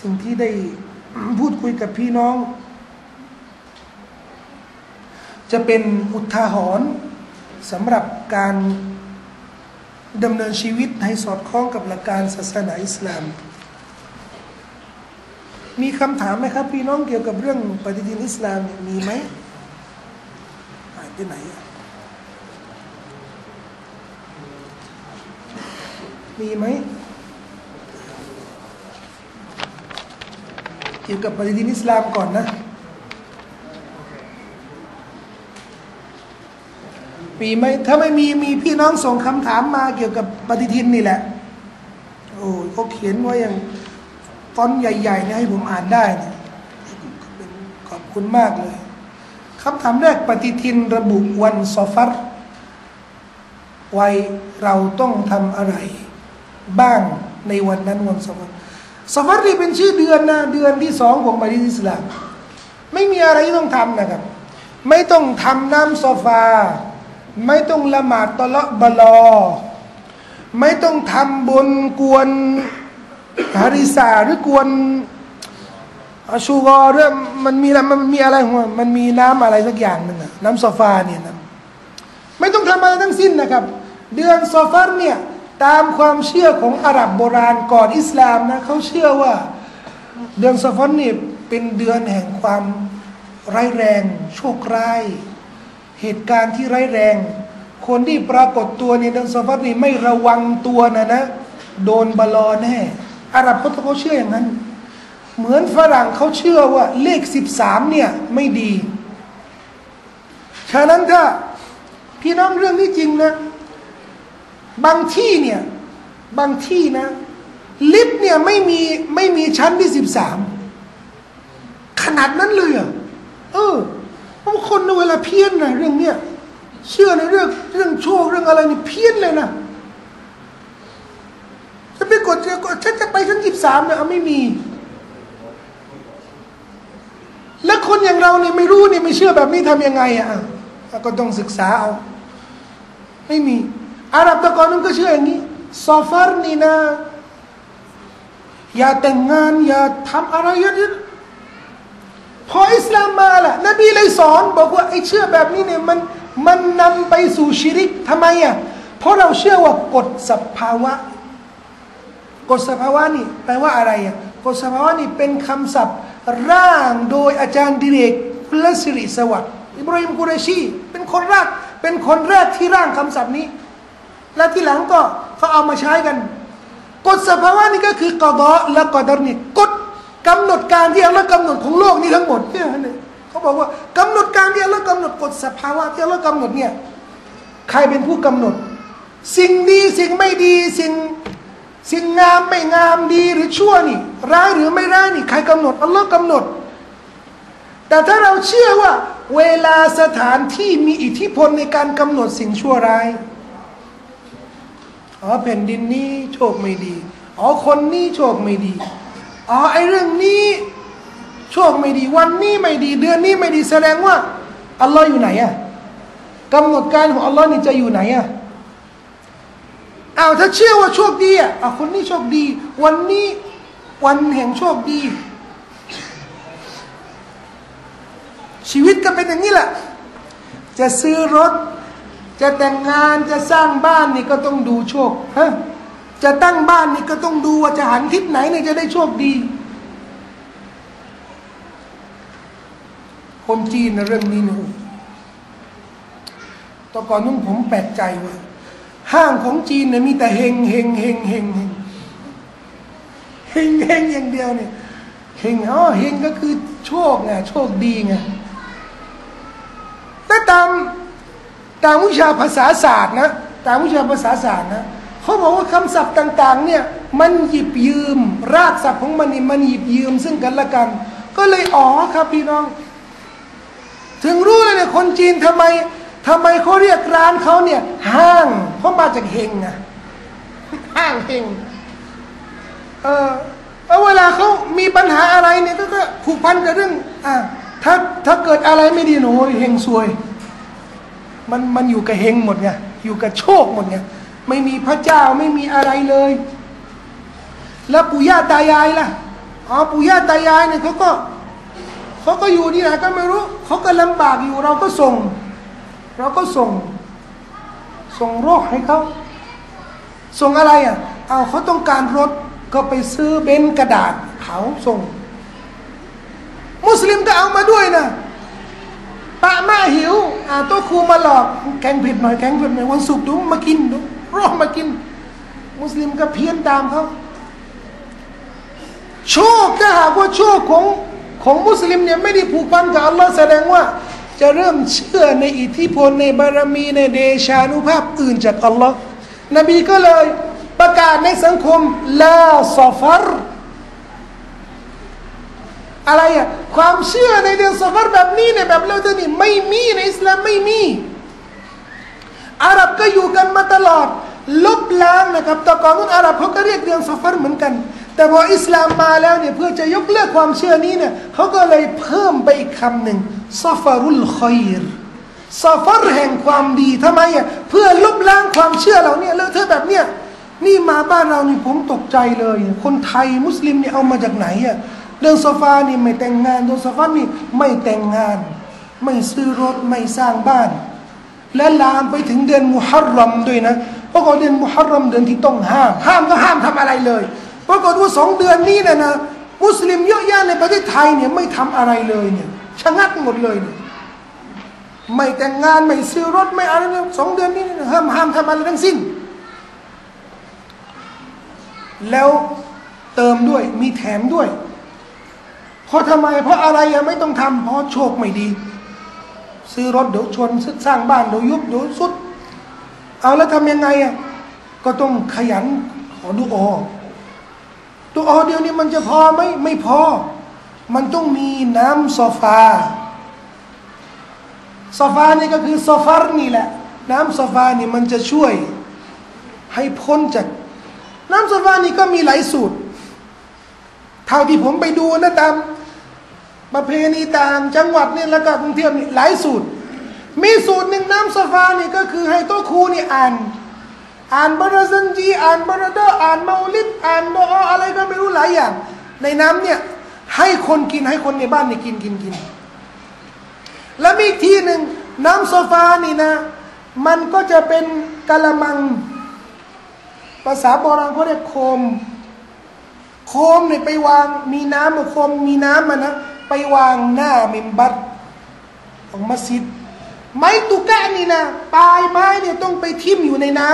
สิ่งที่ได้พูดคุยกับพี่น้อง จะเป็นอุทาหรณ์สำหรับการดำเนินชีวิตให้สอดคล้องกับหลักการศาสนาอิสลาม มีคำถามไหมครับ พี่น้องเกี่ยวกับเรื่องปฏิทินอิสลามมีไหมหายไปไหนมีไหม เกี่ยวกับปฏิทินอิสลามก่อนนะมีไหมถ้าไม่มีมีพี่น้องส่งคำถามมาเกี่ยวกับปฏิทินนี่แหละ โอ้เขาเขียนไว้อย่างฟอนต์ใหญ่ๆเนี่ยให้ผมอ่านได้ขอบคุณมากเลยคำถามแรกปฏิทินระบุวันซอฟัรวัยเราต้องทำอะไร บ้างในวันนั้นวันซอฟัร ซอฟัรนี่เป็นชื่อเดือนนะเดือนที่สองของปฏิทินอิสลาม ไม่มีอะไรที่ต้องทำนะครับ ไม่ต้องทำน้ำโซฟา ไม่ต้องละหมาดตะละบลอ ไม่ต้องทำบุญกวนฮาริสาหรือกวนอชูกอเรื่องมันมีมันมีอะไรของมันมันมีน้ำอะไรสักอย่างหนึ่งอะน้ำโซฟาเนี่ยนะไม่ต้องทำอะไรทั้งสิ้นนะครับ เดือนโซฟาเนี่ย ตามความเชื่อของอาหรับโบราณก่อนอิสลามนะเขาเชื่อว่าเดือนโซฟานี่เป็นเดือนแห่งความร้ายแรง โชคร้าย เหตุการณ์ที่ร้ายแรง คนที่ปรากฏตัวในเดือนโซฟานี่ไม่ระวังตัวนะนะ โดนบลอแน่อาหรับเขาเขาเชื่ออย่างนั้น เหมือนฝรั่งเขาเชื่อว่าเลขสิบสามเนี่ยไม่ดี ฉะนั้นถ้าพี่น้องเรื่องนี้จริงนะ บางที่เนี่ย บางที่นะ ลิฟต์เนี่ยไม่มีไม่มีชั้นที่สิบสามขนาดนั้นเลยอะเออบางคนเวลาเพี้ยนนะเรื่องเนี้ยเชื่อในเรื่องเรื่องโชคเรื่องอะไรนี่เพี้ยนเลยนะจะไปกดจะกดฉันจะไปชั้นสิบสามเนี่ยไม่มี แล้วคนอย่างเราเนี่ยไม่รู้เนี่ยไม่เชื่อแบบนี้ทำยังไงอะก็ต้องศึกษาเอา ไม่มี อาหรับตะกอนนั้นก็เชื่ออย่างนี้ซอฟาร์นี่นะ อย่าแต่งงาน อย่าทำอะไรเยอะๆพออิสลามมาล่ะนบีเลยสอน บอกว่าไอ้เชื่อแบบนี้เนี่ยมันมันนำไปสู่ชิริกทำไมอะเพราะเราเชื่อว่ากฎสภาวะกฎสภาวะนี่แปลว่าอะไรอะกฎสภาวะนี่เป็นคำศัพท์ ร่างโดยอาจารย์ดิเรกพลสิริสวัสดิ์อิบราฮิมกุเรชี เป็นคนแรกเป็นคนแรกที่ร่างคำศัพท์นี้ และที่หลังก็เขาเอามาใช้กัน กฎสภาวะนี่ก็คือกอดอและกอดรนี่กฎกำหนดการที่อัลลอฮ์กำหนดของโลกนี้ทั้งหมดเนี่ยเขาบอกว่ากำหนดการที่อัลลอฮ์กำหนดกฎสภาวะที่อัลลอฮ์กำหนดเนี่ยใครเป็นผู้กำหนด สิ่งดีสิ่งไม่ดีสิ่งสิ่งงามไม่งามดีหรือชั่วนี่ ร้ายหรือไม่ร้ายนี่ใครกำหนดอัลลอฮ์กำหนด แต่ถ้าเราเชื่อว่า เวลาสถานที่มีอิทธิพลในการกำหนดสิ่งชั่วร้าย อ๋อแผ่นดินนี้โชคไม่ดี อ๋อคนนี้โชคไม่ดี อ๋อไอเรื่องนี้โชคไม่ดีวันนี้ไม่ดี เดือนนี้ไม่ดีแสดงว่าอัลลอฮ์อยู่ไหนอะกำหนดการของอัลลอฮ์นี่จะอยู่ไหนอะอ้าวถ้าเชื่อว่าโชคดีอะคนนี้โชคดี วันนี้วันแห่งโชคดี ชีวิตก็เป็นอย่างนี้แหละ จะซื้อรถ จะแต่งงานจะสร้างบ้านนี่ก็ต้องดูโชคฮะจะตั้งบ้านนี่ก็ต้องดูว่าจะหันทิศไหนเนี่ยจะได้โชคดี คนจีนนะเรื่องนี้นะตอก่อนนุ่งผมแปลกใจว่า ห้างของจีนเนี่ยมีแต่เฮงเฮงเฮงเฮงเฮงเฮงเฮงอย่างเดียวเนี่ยเฮงอ๋อเฮงก็คือโชคไงโชคดีไงแต่ตาม ตามวิชาภาษาศาสตร์นะตามวิชาภาษาศาสตร์นะเขาบอกว่าคำศัพท์ต่าง ๆ เนี่ยมันหยิบยืม รากศัพท์ของมันนี่มันหยิบยืมซึ่งกันและกัน ก็เลยอ๋อครับพี่น้อง ถึงรู้เลยเนี่ยคนจีนทำไมทำไมเขาเรียกร้านเขาเนี่ย ห้างเพราะมาจากเฮงอะห้างเฮงเออแล้วเวลาเขามีปัญหาอะไรเนี่ยก็ผูกพันกับเรื่องอ่าถ้าถ้าเกิดอะไรไม่ดีหนูเฮงซวย มันมันอยู่กับเฮงหมดไงอยู่กับโชคหมดไงไม่มีพระเจ้าไม่มีอะไรเลย แล้วปู่ย่าตายายล่ะอ๋อปู่ย่าตายายเนี่ยเขาก็เขาก็อยู่ที่ไหนก็ไม่รู้เขาก็ลำบากอยู่เราก็ส่ง เราก็ส่ง ส่งโรคให้เขาส่งอะไรอะเอาเขาต้องการรถก็ไปซื้อเบนกระดาษเขาส่ง มุสลิมก็เอามาด้วยนะ ปะมาหิวอ่าตัวครูมาหลอกแกงเผ็ดหน่อยแกงเผ็ดหน่อยวันศุกร์ดูมากินดูรอมากิน มุสลิมก็เพี้ยนตามเขาโชคถ้าหากว่าโชคของของมุสลิมเนี่ยไม่ได้ผูกพันกับอัลลอฮ์แสดงว่าจะเริ่มเชื่อในอิทธิพลในบารมีในเดชานุภาพอื่นจากอัลลอฮ์นบีก็เลยประกาศในสังคมลาซอฟัร อะไรอะความเชื่อในเดือนซอฟัรแบบนี้เนี่ยแบบเราเธอนี่ไม่มีในอิสลามไม่มีอาหรับก็อยู่กันมาตลอด ลบล้างนะครับแต่ก่อนนู้นอาหรับเขาก็เรียกเดือนซอฟัรเหมือนกัน แต่พออิสลามมาแล้วเนี่ยเพื่อจะยกเลิกความเชื่อนี้เนี่ยเขาก็เลยเพิ่มไปอีกคำหนึ่งซอฟารุลคอยร์ซอฟัรแห่งความดีทำไมอะเพื่อลบล้างความเชื่อเราเนี่ยเลอะเทอะแบบเนี้ยนี่มาบ้านเรานี่ผมตกใจเลย คนไทยมุสลิมเนี่ยเอามาจากไหนอะ เดือนซฟานี่ไม่แต่งงานเดือนซฟานี่ไม่แต่งงาน ไม่ซื้อรถไม่สร้างบ้าน และลามไปถึงเดือนมุฮัรรอมด้วยนะเพราะว่าเดือนมุฮัรรอมเดือนที่ต้องห้าม ห้ามก็ห้ามทำอะไรเลยปรากฏว่าสองเดือนนี้นะนะมุสลิมเยอะแยะในประเทศไทยเนี่ยไม่ทำอะไรเลยเนี่ยชะงักหมดเลยเนี่ยไม่แต่งงานไม่ซื้อรถไม่อะไรเนี่ยสองเดือนนี้ห้ามห้ามทำอะไรทั้งสิ้น แล้วเติมด้วยมีแถมด้วย เพราะทำไม เพราะอะไรยังไม่ต้องทำเพราะโชคไม่ดี ซื้อรถเดี๋ยวชนสร้างบ้านเดี๋ยวยุบเดี๋ยวสุด เอาแล้วทำยังไงอะก็ต้องขยันขอดูออดูออเดียวนี้มันจะพอไหมไม่พอ มันต้องมีน้ำโซฟาโซฟานี่ก็คือโซฟารนี่แหละ น้ำโซฟานี่มันจะช่วย ให้พ้นจาก น้ำโซฟานี่ก็มีหลายสูตรเท่าที่ผมไปดูนะตาม ประเพณีต่างจังหวัดนี่แล้วก็กรุงเทพนี่หลายสูตร มีสูตรหนึ่งน้ำโซฟานี่ก็คือให้โต๊ะครูนี่อ่าน อ่านบรซันจีอ่านบารดาอ่านเมาลิดอ่านดออะไรก็ไม่รู้หลายอย่าง ในน้ำเนี่ยให้คนกินให้คนในบ้านนี่กินกินกิน แล้วมีอีกทีหนึ่งน้ำโซฟานี่นะ มันก็จะเป็นกะละมัง ภาษาโบราณเขาเรียกโคม โคมเนี่ยไปวางมีน้ำโคมมีน้ำมันนะ ไปวางหน้ามิมบัตของมัสยิด ไม้ตุกะนี่นะปลายไม้เนี่ยต้องไปทิ่มอยู่ในน้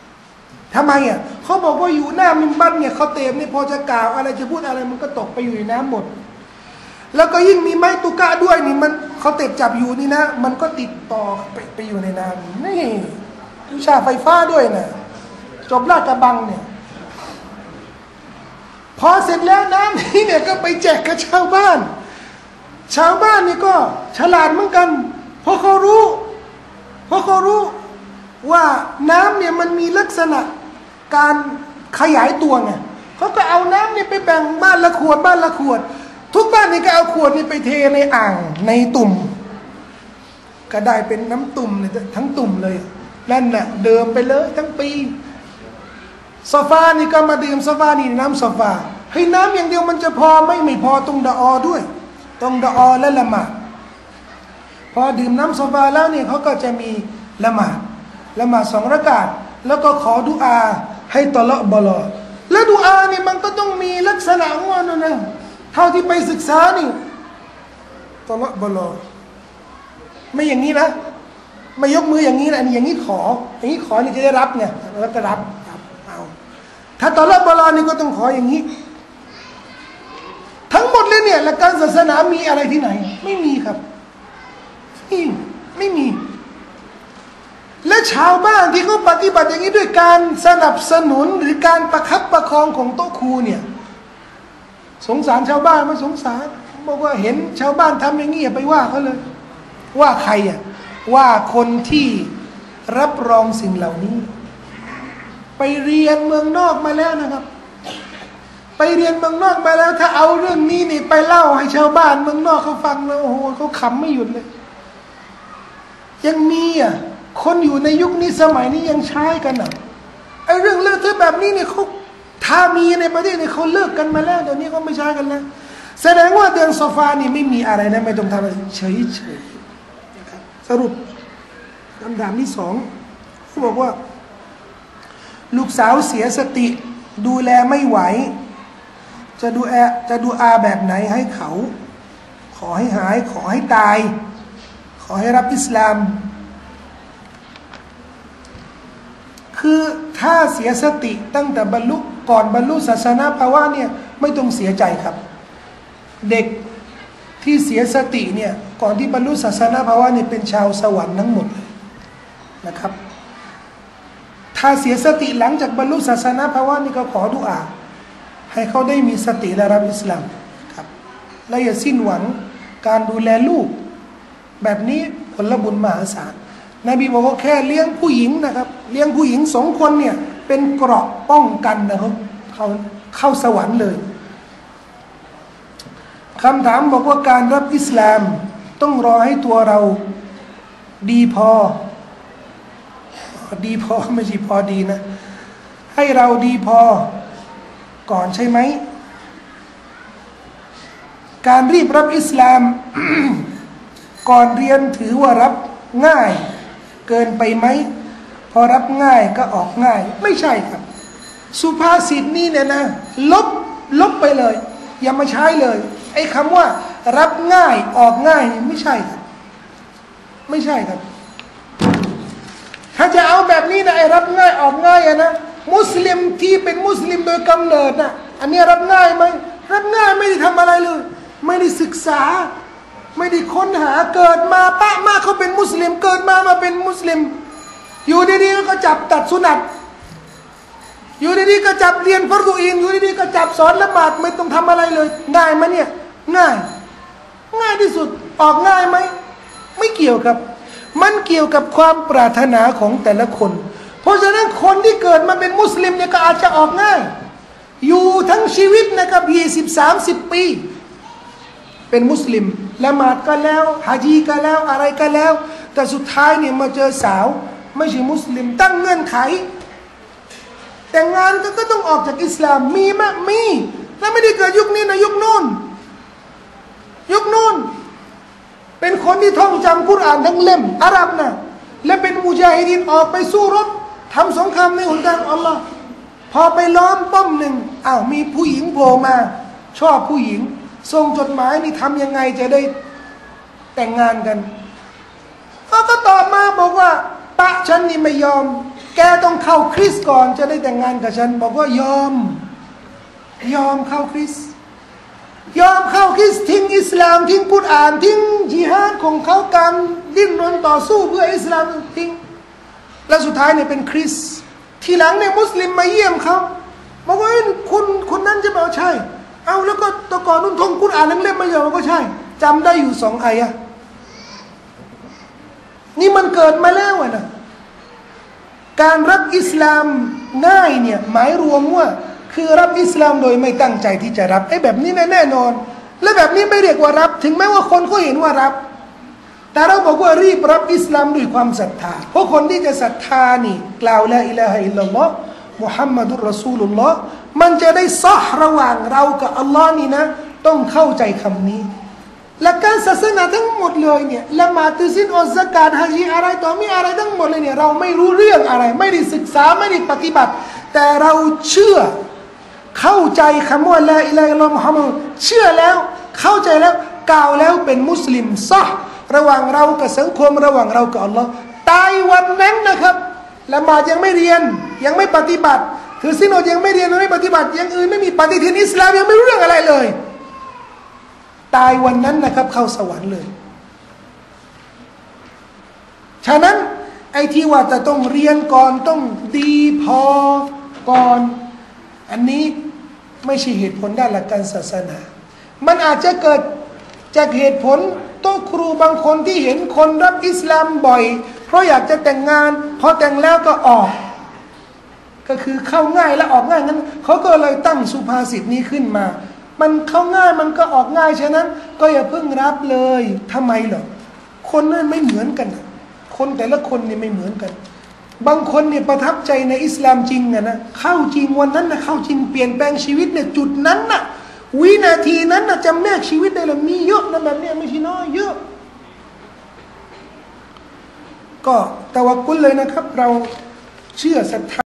ำทำไมอะเขาบอกว่าอยู่หน้ามิมบัตเนี่ยเขาเต็มเนี่ยพอจะกล่าวอะไรจะพูดอะไรมันก็ตกไปอยู่ในน้ำหมด แล้วก็ยิ่งมีไม้ตุกะด้วยนี่มันเขาเต็บจับอยู่นี่นะ มันก็ติดต่อไปไปอยู่ในน้ำนี่วิชาไฟฟ้าด้วยนะจบลาดกระบังเนี่ยพอเสร็จแล้วน้ำนี้เนี่ยก็ไปแจกกับชาวบ้าน ชาวบ้านนี่ก็ฉลาดเหมือนกัน เพราะเขารู้ เพราะเขารู้ว่าน้ำเนี่ยมันมีลักษณะการขยายตัวไงเขาก็เอาน้ำเนี่ยไปแบ่งบ้านละขวดบ้านละขวด ทุกบ้านนี่ก็เอาขวดนี่ไปเทในอ่างในตุ่ม ก็ได้เป็นน้ำตุ่มเลยทั้งตุ่มเลยนั่นน่ะเดิมไปเลยทั้งปีซฟานี่ก็มาดื่มซฟานี่น้ำซฟาให้น้ำอย่างเดียวมันจะพอไม่ไม่พอตรงดออด้วย ตรงดออและละหมาดพอดื่มน้ำโซฟาแล้วเนี่ยเขาก็จะมีละหมาดละหมาดสองระกาดแล้วก็ขอดุอาให้ตละบลอและดุอาเนี่ยมันก็ต้องมีลักษณะของมันนะเท่าที่ไปศึกษานี่ตละบลอไม่อย่างนี้นะไม่ยกมืออย่างนี้นะอย่างนี้ขอ อย่างนี้ขอนี่จะได้รับไงแล้วก็รับเอาถ้าตอนรับอลอนี่ก็ต้องขออย่างนี้ ดเลยเนี่ยหลักการศาสนามีอะไรที่ไหน ไม่มีครับไม่ไม่มี และชาวบ้านที่เขาปฏิบัติอย่างนี้ด้วยการสนับสนุนหรือการประคับประคองของโต๊ะครูเนี่ย สงสารชาวบ้านไม่สงสารบอกว่าเห็นชาวบ้านทำอย่างนี้อย่าไปว่าเขาเลย ว่าใครอะว่าคนที่รับรองสิ่งเหล่านี้ ไปเรียนเมืองนอกมาแล้วนะครับ ไปเรียนเมืองนอกมาแล้วถ้าเอาเรื่องนี้นี่ไปเล่าให้ชาวบ้านเมืองนอกเขาฟังแล้วโอ้โหเขาขำไม่หยุดเลย ยังมีอะคนอยู่ในยุคนี้สมัยนี้ยังใช้กันอะไอเรื่องเลือดเธอแบบนี้เนี่ยเขาถ้ามีในประเทศนี้เขาเลิกกันมาแล้วเดี๋ยวนี้เขาไม่ใช้กันแล้วแสดงว่าเดือนโซฟานี่ไม่มีอะไรนะไม่ต้องทำอะไรเฉยเฉยนะครับสรุปคำถามที่สองเขาบอกว่า ลูกสาวเสียสติดูแลไม่ไหว จะดูแอจะดูอาแบบไหนให้เขา ขอให้หาย ขอให้ตาย ขอให้รับอิสลาม คือถ้าเสียสติตั้งแต่บรรลุก่อนบรรลุศาสนาภาวะเนี่ยไม่ต้องเสียใจครับ เด็กที่เสียสติเนี่ยก่อนที่บรรลุศาสนาภาวะเนี่ยเป็นชาวสวรรค์ทั้งหมดเลยนะครับ ถ้าเสียสติหลังจากบรรลุศาสนาภาวะนี่ก็ขอดุอา ให้เขาได้มีสติและรับอิสลามครับและอย่าสิ้นหวังการดูแลลูก แบบนี้ผลบุญมหาศาลนบีบอกว่าแค่เลี้ยงผู้หญิงนะครับ เลี้ยงผู้หญิงสองคนเนี่ยเป็นเกราะป้องกันนะครับเขาเข้าสวรรค์เลยคำถามบอกว่าการรับอิสลามต้องรอให้ตัวเราดีพอ ดีพอไม่ใช่พอดีนะ ให้เราดีพอ ก่อนใช่ไหม การรีบรับอิสลาม ก่อนเรียนถือว่ารับง่าย เกินไปไหม พอรับง่ายก็ออกง่าย ไม่ใช่ครับ สุภาษิตนี่เนี่ยนะ ลบลบไปเลย อย่ามาใช้เลย ไอ้คำว่า รับง่ายออกง่ายนี่ไม่ใช่ครับ ไม่ใช่ครับ ถ้าจะเอาแบบนี้นะไอ้รับง่ายออกง่ายอะนะ มุสลิมที่เป็นมุสลิมโดยกำเนิดนะอันนี้รับง่ายไหมรับง่ายไม่ได้ทำอะไรเลย ไม่ได้ศึกษา ไม่ได้ค้นหาเกิดมาปะมาเขาเป็นมุสลิม เกิดมามาเป็นมุสลิม อยู่ดีๆก็จับตัดสุนัตอยู่ดีๆก็จับเรียนฟรดูอินอยู่ดีๆก็จับสอนละหมาดไม่ต้องทำอะไรเลยง่ายไหมเนี่ยง่าย ง่ายที่สุดออกง่ายไหมไม่เกี่ยวครับ มันเกี่ยวกับความปรารถนาของแต่ละคน เพราะฉะนั้นคนที่เกิดมาเป็นมุสลิมเนี่ยก็อาจจะออกง่าย อยู่ทั้งชีวิตนะครับยี่สิบสามสิบปี เป็นมุสลิมละหมาดก็แล้วฮาจีก็แล้วอะไรก็แล้ว แต่สุดท้ายเนี่ยมาเจอสาว ไม่ใช่มุสลิมตั้งเงื่อนไข แต่งงานก็ก็ต้องออกจากอิสลามมีไหมมี แล้วไม่ได้เกิดยุคนี้นะยุคโน้นยุคโน้นเป็นคนที่ท่องจำกุรอานทั้งเล่มอาหรับนะและเป็นมุจาฮิดินออกไปสู้รบ ทำสงครามในหนทางอัลลอฮ์พอไปล้อมป้อมหนึ่งอ้าวมีผู้หญิงโผล่มา ชอบผู้หญิงส่งจดหมายนี่ทำยังไงจะได้แต่งงานกันเขาก็ตอบมาบอกว่า ปะฉันนี่ไม่ยอม แกต้องเข้าคริสก่อนจะได้แต่งงานกับฉัน บอกว่ายอม ยอมเข้าคริสยอมเข้าคริสทิ้งอิสลามทิ้งกุรอานทิ้งจิฮาดของเขาการดิ้นรนต่อสู้เพื่ออิสลามทิ้ง และสุดท้ายเนี่ยเป็นคริส ทีหลังเนี่ยมุสลิมมาเยี่ยมเขาบอกว่าคุณคนนั้นจะบอกใช่ เอาแล้วก็ตะกอนนุ่นทงกุรอานนั่งเล่มมาเยอะมันก็ใช่จำได้อยู่สองอายะนี่มันเกิดมาแล้วนะการรับอิสลามง่ายเนี่ยหมายรวมว่า คือรับอิสลามโดยไม่ตั้งใจที่จะรับไอ้แบบนี้แน่นอน และแบบนี้ไม่เรียกว่ารับ ถึงแม้ว่าคนเขาเห็นว่ารับ แต่เราบอกว่ารีบรับอิสลามด้วยความศรัทธา เพราะคนที่จะศรัทธานี่ กล่าวละอิละฮะอิลลัลลอฮ์มุฮัมมัดุลรอซูลุลลอฮ์มันจะได้ซอระหว่างเรากับอัลลอฮ์นี่นะ ต้องเข้าใจคำนี้ และการศาสนาทั้งหมดเลยเนี่ยละมาตุสินอสกาดฮะจีอะไรต่อมีอะไรทั้งหมดเลยเนี่ยเราไม่รู้เรื่องอะไร ไม่ได้ศึกษาไม่ได้ปฏิบัติ แต่เราเชื่อเข้าใจคำว่าละอิละอิลลัลลอฮ์มุฮัมมัดเชื่อแล้วเข้าใจแล้วกล่าวแล้วเป็นมุสลิมซะ ระหว่างเรากับสังคมระหว่างเรากับอัลลอฮ์ตายวันนั้นนะครับละหมาดยังไม่เรียนยังไม่ปฏิบัติถือสิโนดยังไม่เรียนยังไม่ปฏิบัติยังอื่นไม่มีปฏิทินอิสลามยังไม่รู้เรื่องอะไรเลย ตายวันนั้นนะครับ เข้าสวรรค์เลย ฉะนั้นไอ้ที่ว่าจะต้องเรียนก่อนต้องดีพอก่อน อันนี้ไม่ใช่เหตุผลด้านหลักการศาสนา มันอาจจะเกิดจากเหตุผล โต๊ะครูบางคนที่เห็นคนรับอิสลามบ่อย เพราะอยากจะแต่งงาน พอแต่งแล้วก็ออก ก็คือเข้าง่ายและออกง่ายงั้นเขาก็เลยตั้งสุภาษิตนี้ขึ้นมา มันเข้าง่ายมันก็ออกง่ายฉะนั้น ก็อย่าเพิ่งรับเลยทำไมหรอคนนั้นไม่เหมือนกัน คนแต่ละคนนี่ไม่เหมือนกัน บางคนเนี่ยประทับใจในอิสลามจริงอะนะเข้าจริงวันนั้นนะเข้าจริงเปลี่ยนแปลงชีวิตเนี่ยจุดนั้นน่ะ วินาทีนั้นนะจำแนกชีวิตได้เลยมีเยอะนะแบบเนี้ยไม่ใช่น้อยเยอะ ก็ตะวักกุลเลยนะครับ เราเชื่อศรัทธา